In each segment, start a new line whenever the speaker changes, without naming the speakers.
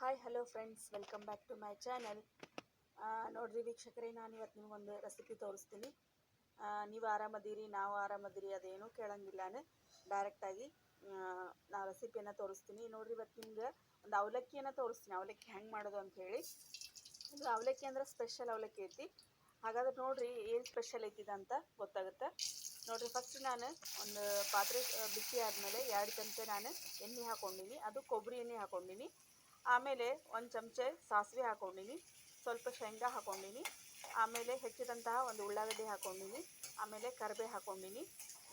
Hi hello friends welcome back to my channel ನೋಡ್ರಿ ವೀಕ್ಷಕರೇ, ನಾನು ಇವತ್ತು ನಿಮಗೊಂದು ರೆಸಿಪಿ ತೋರಿಸ್ತೀನಿ. ನೀವು ಆರಾಮದೀರಿ, ನಾವು ಆರಾಮದೀರಿ, ಅದೇನು ಕೇಳಂಗಿಲ್ಲ ನಾನು ಡೈರೆಕ್ಟಾಗಿ ನಾ ರೆಸಿಪಿಯನ್ನು ತೋರಿಸ್ತೀನಿ. ನೋಡ್ರಿ ಇವತ್ತು ನಿಮ್ಗೆ ಒಂದು ಅವಲಕ್ಕಿಯನ್ನು ತೋರಿಸ್ತೀನಿ. ಅವಲಕ್ಕಿ ಹೆಂಗೆ ಮಾಡೋದು ಅಂತ ಹೇಳಿ. ಇದು ಅವಲಕ್ಕಿ ಅಂದ್ರೆ ಸ್ಪೆಷಲ್ ಅವಲಕ್ಕಿ ಐತಿ. ಹಾಗಾದ್ರೆ ನೋಡ್ರಿ ಏನು ಸ್ಪೆಷಲ್ ಐತಿದೆ ಅಂತ ಗೊತ್ತಾಗುತ್ತೆ. ನೋಡ್ರಿ ಫಸ್ಟ್ ನಾನು ಒಂದು ಪಾತ್ರೆ ಬಿಸಿ ಆದಮೇಲೆ ಎರಡು ಚಮಚ ನಾನು ಎಣ್ಣೆ ಹಾಕ್ಕೊಂಡಿನಿ ಅದು ಕೊಬ್ಬರಿ ಎಣ್ಣೆ ಹಾಕ್ಕೊಂಡಿನಿ ಆಮೇಲೆ ಒಂದು ಚಮಚ ಸಾಸಿವೆ ಹಾಕ್ಕೊಂಡಿನಿ ಸ್ವಲ್ಪ ಶೇಂಗಾ ಹಾಕ್ಕೊಂಡಿನಿ ಆಮೇಲೆ ಹೆಚ್ಚಿದಂತಹ ಒಂದು ಉಳ್ಳಾಗಡ್ಡಿ ಹಾಕ್ಕೊಂಡಿನಿ ಆಮೇಲೆ ಕರಿಬೇ ಹಾಕ್ಕೊಂಡಿನಿ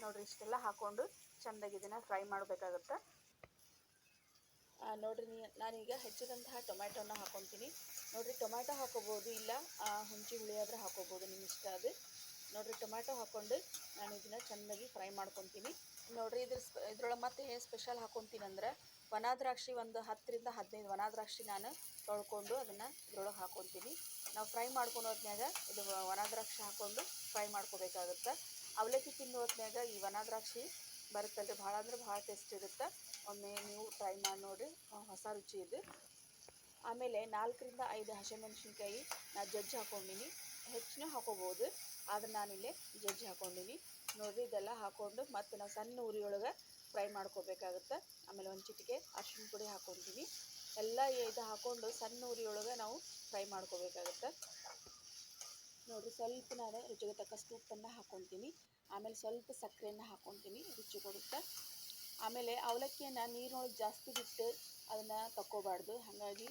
ನೋಡಿರಿ, ಇಷ್ಟೆಲ್ಲ ಹಾಕ್ಕೊಂಡು ಚೆಂದಾಗಿ ಇದನ್ನು ಫ್ರೈ ಮಾಡಬೇಕಾಗುತ್ತೆ? ನೋಡಿರಿ ನಾನೀಗ ಹೆಚ್ಚಿದಂತಹ ಟೊಮ್ಯಾಟೋನ ಹಾಕ್ಕೊತೀನಿ ನೋಡಿರಿ, ಟೊಮ್ಯಾಟೊ ಹಾಕೋಬೋದು ಇಲ್ಲ ಹುಂಚಿ ಹುಳಿ ಆದ್ರೆ ಹಾಕೋಬೋದು ನಿಮ್ಮ ಇಷ್ಟ ಅದು. ನೋಡಿರಿ, ಟೊಮ್ಯಾಟೊ ಹಾಕ್ಕೊಂಡು ನಾನು ಇದನ್ನು ಚೆಂದಾಗಿ ಫ್ರೈ ಮಾಡ್ಕೊತೀನಿ. ನೋಡಿರಿ, ಇದ್ರ ಇದ್ರೊಳಗೆ ಮತ್ತೆ ಏನು ಸ್ಪೆಷಲ್ ಹಾಕ್ಕೊತೀನಿ ಅಂದ್ರೆ ವನ ದ್ರಾಕ್ಷಿ ಒಂದು ಹತ್ತರಿಂದ ಹದಿನೈದು ವನ ದ್ರಾಕ್ಷಿ ನಾನು ತೊಳ್ಕೊಂಡು ಅದನ್ನು ಇದ್ರೊಳಗೆ ಹಾಕ್ಕೊತೀನಿ ನಾವು ಫ್ರೈ ಮಾಡ್ಕೊಂಡು ಹೊತ್ನ್ಯಾಗ ಇದು ಒಣದ್ರಾಕ್ಷಿ ದ್ರಾಕ್ಷಿ ಹಾಕ್ಕೊಂಡು ಫ್ರೈ ಮಾಡ್ಕೋಬೇಕಾಗುತ್ತೆ. ಅವಲಕ್ಕಿ ತಿನ್ನೋ ಹೊತ್ನ್ಯಾಗ ಈ ವನ ದ್ರಾಕ್ಷಿ ಬರುತ್ತಲ್ರಿ, ಭಾಳ ಅಂದ್ರೆ ಭಾಳ ಟೇಸ್ಟ್ ಇರುತ್ತೆ. ಒಮ್ಮೆ ನೀವು ಟ್ರೈ ಮಾಡಿ ನೋಡಿ ಹೊಸ ರುಚಿ ಇದು. ಆಮೇಲೆ ನಾಲ್ಕರಿಂದ ಐದು ಹಸಿಮೆಣ್ಸಿನ್ಕಾಯಿ ನಾನು ಜಜ್ಜಿ ಹಾಕ್ಕೊಂಡಿನಿ ಹೆಚ್ಚಿನ ಹಾಕೋಬೋದು, ಆದ್ರೆ ನಾನಿಲ್ಲಿ ಜಜ್ಜಿ ಹಾಕ್ಕೊಂಡಿನಿ ನೋಡಿರಿ ಇದೆಲ್ಲ ಹಾಕ್ಕೊಂಡು ಮತ್ತು ನಾವು ಸಣ್ಣ ಉರಿಯೊಳಗೆ ಫ್ರೈ ಮಾಡ್ಕೋಬೇಕಾಗುತ್ತೆ. ಆಮೇಲೆ ಒಂದು ಚಿಟಿಕೆ ಅರ್ಶಿಣ ಪುಡಿ ಹಾಕ್ಕೊತೀವಿ ಎಲ್ಲ ಇದು ಹಾಕ್ಕೊಂಡು ಸಣ್ಣ ಉರಿಯೊಳಗೆ ನಾವು ಫ್ರೈ ಮಾಡ್ಕೋಬೇಕಾಗುತ್ತೆ. ನೋಡಿರಿ ಸ್ವಲ್ಪ ನಾನು ರುಚಿಗೆ ತಕ್ಕಷ್ಟು ಉಪ್ಪನ್ನು ಹಾಕ್ಕೊತೀನಿ ಆಮೇಲೆ ಸ್ವಲ್ಪ ಸಕ್ಕರೆಯನ್ನು ಹಾಕ್ಕೊತೀನಿ ರುಚಿ ಕೊಡುತ್ತೆ. ಆಮೇಲೆ ಅವಲಕ್ಕಿಯನ್ನು ನೀರಿನೊಳಗೆ ಜಾಸ್ತಿ ಬಿಟ್ಟು ಅದನ್ನು ತಕ್ಕೋಬಾರ್ದು. ಹಾಗಾಗಿ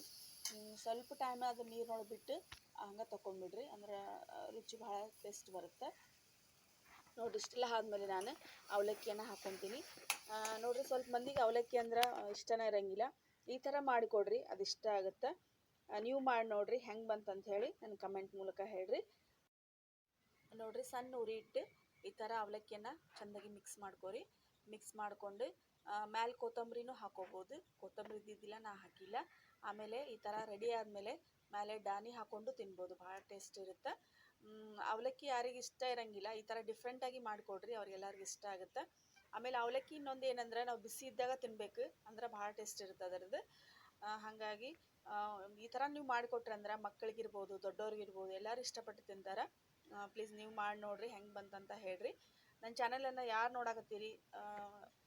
ಸ್ವಲ್ಪ ಟೈಮ್ ಅದು ನೀರಿನೊಳಗೆ ಬಿಟ್ಟು ಹಂಗೆ ತಗೊಂಡ್ಬಿಡ್ರಿ ಅಂದ್ರೆ, ರುಚಿ ಭಾಳ ಟೇಸ್ಟ್ ಬರುತ್ತೆ. ನೋಡಿರಿ ಇಷ್ಟೆಲ್ಲ ಆದಮೇಲೆ ನಾನು ಅವಲಕ್ಕಿಯನ್ನು ಹಾಕ್ಕೊತೀನಿ ನೋಡಿರಿ ಸ್ವಲ್ಪ ಮಂದಿಗೆ ಅವಲಕ್ಕಿ ಅಂದ್ರೆ ಇಷ್ಟನೇ ಇರಂಗಿಲ್ಲ. ಈ ಥರ ಮಾಡಿಕೊಡ್ರಿ, ಅದು ಇಷ್ಟ ಆಗುತ್ತೆ. ನೀವು ಮಾಡಿ ನೋಡಿರಿ ಹೆಂಗೆ ಬಂತಂತ ಹೇಳಿ ನನ್ನ ಕಮೆಂಟ್ ಮೂಲಕ ಹೇಳ್ರಿ. ನೋಡಿರಿ ಸಣ್ಣ ಉರಿ ಇಟ್ಟು ಈ ಥರ ಅವಲಕ್ಕಿಯನ್ನು ಚೆಂದಾಗಿ ಮಿಕ್ಸ್ ಮಾಡ್ಕೊರಿ. ಮಿಕ್ಸ್ ಮಾಡಿಕೊಂಡು ಮ್ಯಾಲೆ ಕೊತ್ತಂಬರಿನೂ ಹಾಕೋಬೋದು. ಕೊತ್ತಂಬರಿ ಇದ್ದಿದ್ದಿಲ್ಲ, ನಾ ಹಾಕಿಲ್ಲ. ಆಮೇಲೆ ಈ ಥರ ರೆಡಿ ಆದಮೇಲೆ ಮ್ಯಾಲೆ ಡಾನಿ ಹಾಕ್ಕೊಂಡು ತಿನ್ಬೋದು. ಭಾಳ ಟೇಸ್ಟ್ ಇರುತ್ತೆ. ಅವಲಕ್ಕಿ ಯಾರಿಗೆ ಇಷ್ಟ ಇರಂಗಿಲ್ಲ, ಈ ಥರ ಡಿಫ್ರೆಂಟಾಗಿ ಮಾಡಿಕೊಡ್ರಿ ಅವ್ರಿಗೆಲ್ಲರಿಗೂ ಇಷ್ಟ ಆಗುತ್ತೆ. ಆಮೇಲೆ ಅವಲಕ್ಕಿ ಇನ್ನೊಂದು ಏನಂದ್ರೆ, ನಾವು ಬಿಸಿ ಇದ್ದಾಗ ತಿನ್ಬೇಕು, ಅಂದ್ರೆ ಭಾಳ ಟೇಸ್ಟ್ ಇರುತ್ತೆ ಅದರದ್ದು. ಹಾಗಾಗಿ ಈ ಥರ ನೀವು ಮಾಡಿಕೊಟ್ರೆ ಅಂದ್ರೆ ಮಕ್ಕಳಿಗಿರ್ಬೋದು, ದೊಡ್ಡವ್ರಿಗಿರ್ಬೋದು, ಎಲ್ಲರೂ ಇಷ್ಟಪಟ್ಟು ತಿಂತಾರೆ. ಪ್ಲೀಸ್ ನೀವು ಮಾಡಿ ನೋಡಿರಿ, ಹೆಂಗೆ ಬಂತಂತ ಹೇಳ್ರಿ. ನನ್ನ ಚಾನಲನ್ನು ಯಾರು ನೋಡಾಕತ್ತೀರಿ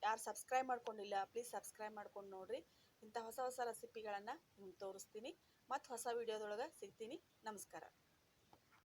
ಯಾರು ಸಬ್ಸ್ಕ್ರೈಬ್ ಮಾಡ್ಕೊಂಡಿಲ್ಲ ಪ್ಲೀಸ್ ಸಬ್ಸ್ಕ್ರೈಬ್ ಮಾಡ್ಕೊಂಡು ನೋಡಿರಿ. ಇಂಥ ಹೊಸ ಹೊಸ ರೆಸಿಪಿಗಳನ್ನು ನಿಮ್ಗೆ ತೋರಿಸ್ತೀನಿ. ಮತ್ತು ಹೊಸ ವಿಡಿಯೋದೊಳಗೆ ಸಿಗ್ತೀನಿ. ನಮಸ್ಕಾರ.